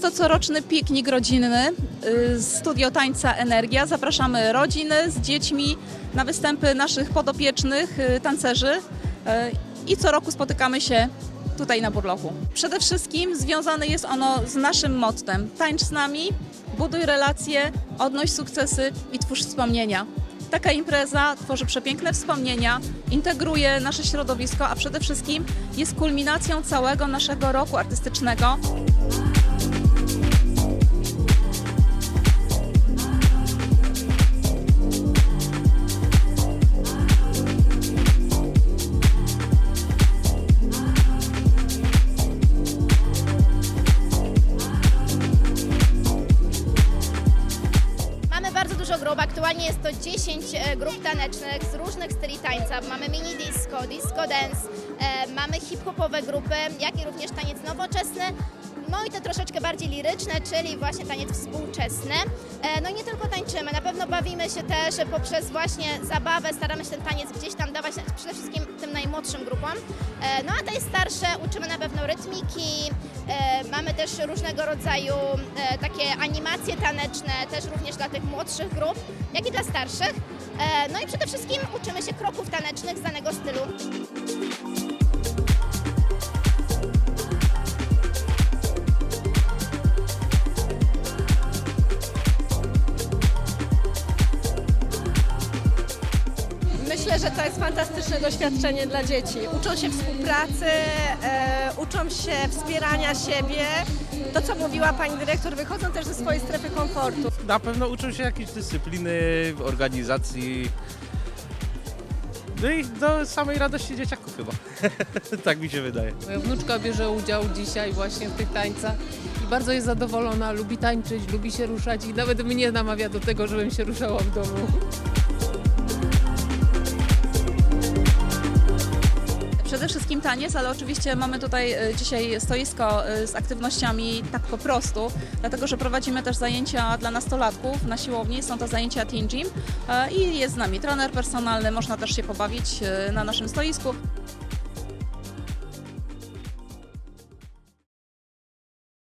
to coroczny piknik rodzinny. y, Studio Tańca Energia. Zapraszamy rodziny z dziećmi na występy naszych podopiecznych y, tancerzy y, i co roku spotykamy się tutaj na Burlochu. Przede wszystkim związane jest ono z naszym mottem. Tańcz z nami, buduj relacje, odnoś sukcesy i twórz wspomnienia. Taka impreza tworzy przepiękne wspomnienia, integruje nasze środowisko, a przede wszystkim jest kulminacją całego naszego roku artystycznego. Grup, aktualnie jest to 10 e, grup tanecznych z różnych styli tańca. Mamy mini disco, disco dance, e, mamy hip-hopowe grupy, jak i również taniec nowoczesny. No i te troszeczkę bardziej liryczne, czyli właśnie taniec współczesny. E, No i nie tylko tańczymy, na pewno bawimy się też poprzez właśnie zabawę, staramy się ten taniec gdzieś tam dawać przede wszystkim tym najmłodszym grupom. E, No a te starsze uczymy na pewno rytmiki, e, mamy też różnego rodzaju takie animacje taneczne, też również dla tych młodszych grup, jak i dla starszych. No i przede wszystkim uczymy się kroków tanecznych z danego stylu. Myślę, że to jest fantastyczne doświadczenie dla dzieci. Uczą się współpracy, e, uczą się wspierania siebie. To, co mówiła pani dyrektor, wychodzą też ze swojej strefy komfortu. Na pewno uczą się jakiejś dyscypliny, organizacji. No i do samej radości dzieciaków chyba. tak mi się wydaje. Moja wnuczka bierze udział dzisiaj właśnie w tych tańcach i bardzo jest zadowolona, lubi tańczyć, lubi się ruszać i nawet mnie namawia do tego, żebym się ruszała w domu. Przede wszystkim taniec, ale oczywiście mamy tutaj e, dzisiaj stoisko e, z aktywnościami tak po prostu, dlatego że prowadzimy też zajęcia dla nastolatków na siłowni, są to zajęcia Teen Gym e, i jest z nami trener personalny, można też się pobawić na naszym stoisku.